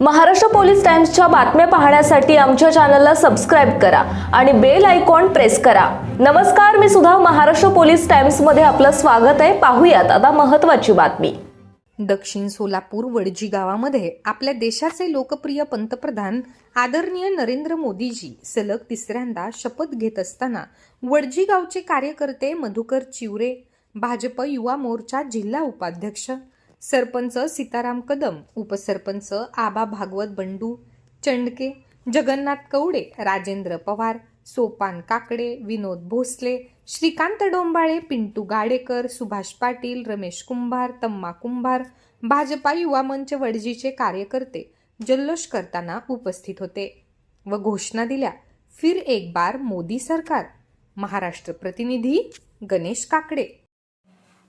Maharashtra police टाइम्सच्या बातम्या पाहण्यासाठी आमच्या चॅनलला सबस्क्राईब करा आणि बेल आयकॉन प्रेस करा. नमस्कार मी सुद्धा महाराष्ट्र पोलीस टाइम्समध्ये आपलं स्वागत आहे. पाहूयात आता महत्त्वाची बातमी. दक्षिण सोलापूर वडजी गावामध्ये आपल्या देशाचे लोकप्रिय पंतप्रधान आदरणीय नरेंद्र मोदीजी सलग तिसऱ्यांदा शपथ घेत असताना वडजी गावचे कार्यकर्ते मधुकर चिवरे भाजप युवा मोर्चा जिल्हा उपाध्यक्ष सरपंच सीताराम कदम उपसरपंच आबा भागवत बंडू चंडके जगन्नाथ कवडे राजेंद्र पवार सोपान काकडे विनोद भोसले श्रीकांत डोंबाळे पिंटू गाडेकर सुभाष पाटील रमेश कुंभार तम्मा कुंभार भाजपा युवा मंच वडजीचे कार्यकर्ते जल्लोष करताना उपस्थित होते व घोषणा दिल्या फिर एक बार मोदी सरकार. महाराष्ट्र प्रतिनिधी गणेश काकडे.